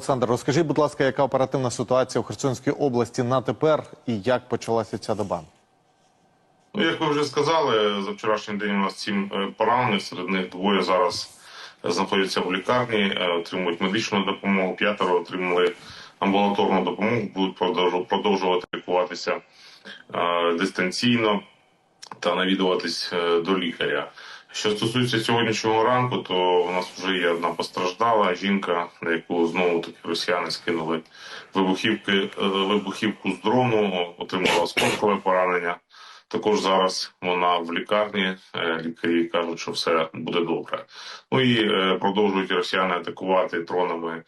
Олександр, розкажіть, будь ласка, яка оперативна ситуація у Херсонській області на тепер і як почалася ця доба? Ну, як ви вже сказали, за вчорашній день у нас сім е, поранених, серед них двоє зараз е, знаходяться в лікарні, е, отримують медичну допомогу, п'ятеро отримали амбулаторну допомогу, будуть продовжувати лікуватися дистанційно та навідуватись до лікаря. Що стосується сьогоднішнього ранку, то у нас вже є одна постраждала жінка, на яку знову таки росіяни скинули вибухівки, е, вибухівку з дрону, отримала осколкове поранення. Також зараз вона в лікарні. е, Лікарі кажуть, що все буде добре. Ну і е, продовжують росіяни атакувати дронами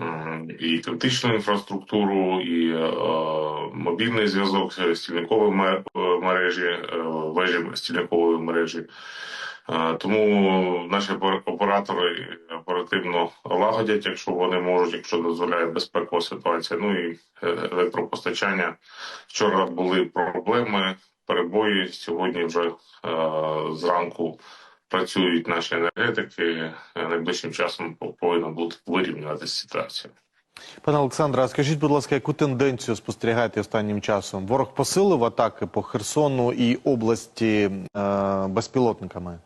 м, і критичну інфраструктуру, і мобільний зв'язок, стільникові мережі, вежі стільникової мережі. Е, Тому наші опер- оператори оперативно лагодять, якщо вони можуть, якщо дозволяє безпекова ситуація. Ну і е, електропостачання. Вчора були проблеми, перебої. Сьогодні вже е, зранку працюють наші енергетики. Найближчим часом повинна бути вирівнюватися ситуація. Пане Олександре, а скажіть, будь ласка, яку тенденцію спостерігаєте останнім часом? Ворог посилив атаки по Херсону і області е, безпілотниками?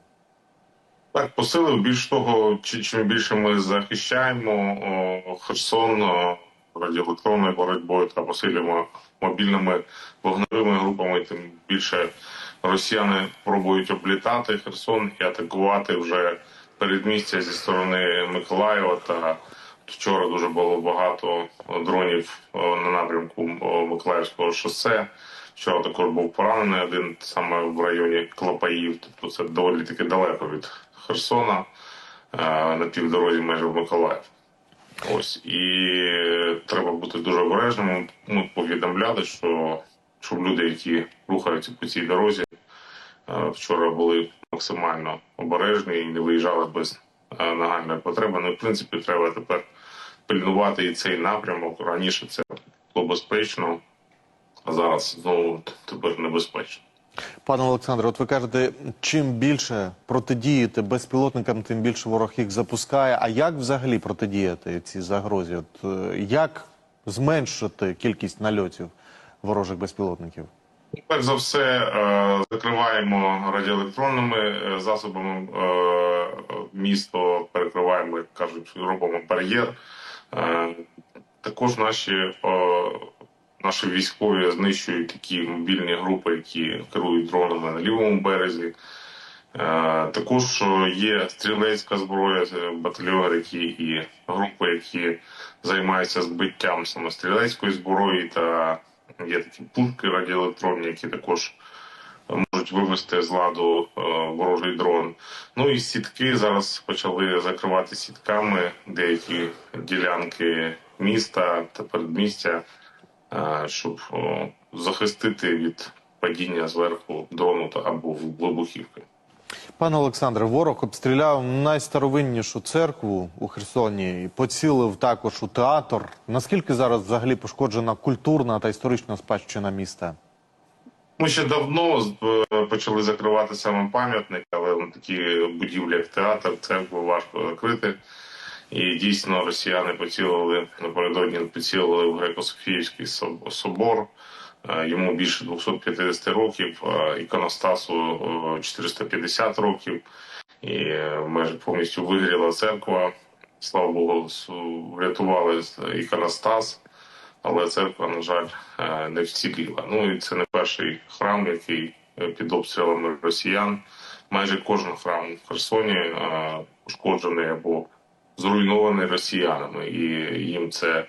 Так, посилив. Більш того, чи- чим більше ми захищаємо Херсон о, радіоелектронною боротьбою та посилюємо мобільними вогневими групами, тим більше росіяни пробують облітати Херсон і атакувати вже передмістя зі сторони Миколаєва. Та вчора дуже було багато дронів на напрямку Миколаївського шосе. Вчора також був поранений один саме в районі Клопаїв, тобто це доволі таки далеко від Херсона е, на півдорозі майже в Миколаїв. Ось і треба бути дуже обережним. Ми повідомляли, що щоб люди, які рухаються по цій дорозі, е, вчора були максимально обережні і не виїжджали без е, нагальної потреби. Ну, в принципі, треба тепер пильнувати і цей напрямок. Раніше це було безпечно, зараз знову тепер небезпечно. Пане Олександре, от ви кажете, чим більше протидіяти безпілотникам, тим більше ворог їх запускає. А як взагалі протидіяти цій загрозі? От е, як зменшити кількість нальотів ворожих безпілотників? Перш за все, е, закриваємо радіоелектронними е, засобами місто, перекриваємо, як кажуть, робимо бар'єр. Також наші, наші військові знищують такі мобільні групи, які керують дронами на лівому березі. Е, Також е, є стрілецька зброя, батальйонники і групи, які займаються збиттям саме стрілецької зброї, та є такі пушки радіоелектронні, які також можуть вивести з ладу е, ворожий дрон. Ну і сітки зараз почали закривати сітками деякі ділянки міста та передмістя, щоб захистити від падіння зверху дрону або вибухівки. Пане Олександре, ворог обстріляв найстаровиннішу церкву у Херсоні і поцілив також у театр. Наскільки зараз взагалі пошкоджена культурна та історична спадщина міста? Ми ще давно е, почали закривати саме пам'ятник, але такі будівлі, як театр, церкву важко закрити. І дійсно росіяни поцілили напередодні поцілили в Греко-Софіївський соб- собор. Е, Йому більше 250 років, е, іконостасу е, 450 років, і е, майже повністю вигоріла церква. Слава Богу, врятували іконостас але церква, на жаль, е, не вціліла. Ну і це не перший храм, який е, під обстрілами росіян. Майже кожен храм в Херсоні е, пошкоджений або зруйнований росіянами, і їм це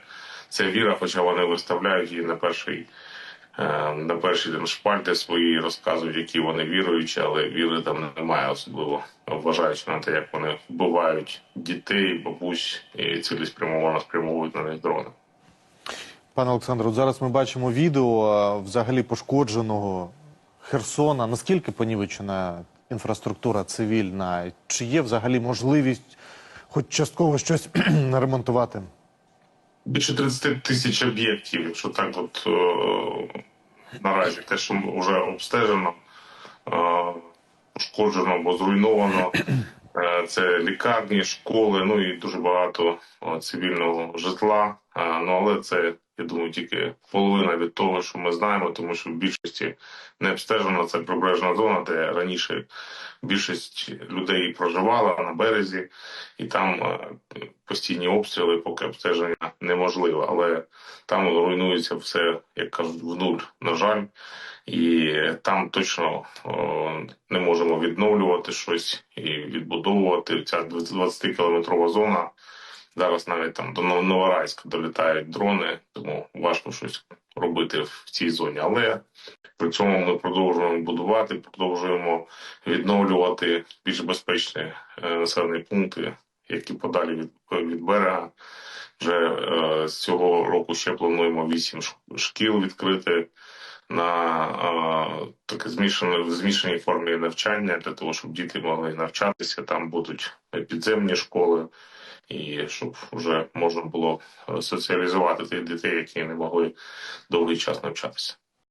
ця віра, хоча вони виставляють її на перший. е, На перші там шпальти свої розказують, які вони віруючі, але віри там немає, особливо вважаючи на те, як вони вбивають дітей, бабусь і цілеспрямовано спрямовують на них дрони. Пане Олександре, от зараз ми бачимо відео взагалі пошкодженого Херсона. Наскільки понівечена інфраструктура цивільна? Чи є взагалі можливість хоч частково щось ремонтувати? Більше 30 тисяч об'єктів, якщо так от е, наразі те, що вже обстежено, е, пошкоджено або зруйновано. Е, Це лікарні, школи, ну і дуже багато о, цивільного житла. Е, Ну але це я думаю, тільки половина від того, що ми знаємо, тому що в більшості не обстежена це прибережна зона, де раніше більшість людей проживала на березі, і там е, постійні обстріли, поки обстеження неможливо. Але там руйнується все, як кажуть, в нуль, на жаль. І там точно не можемо відновлювати щось і відбудовувати. Ця 20-кілометрова зона. Зараз навіть там до Новорайська долітають дрони, тому важко щось робити в цій зоні. Але при цьому ми продовжуємо будувати, продовжуємо відновлювати більш безпечні е, населені пункти, які подалі від, від берега. Вже е, з цього року ще плануємо вісім шкіл відкрити на е, таке змішане в змішаній формі навчання для того, щоб діти могли навчатися. Там будуть підземні школи, і щоб вже можна було е, соціалізувати тих дітей, які не могли довгий час навчатися.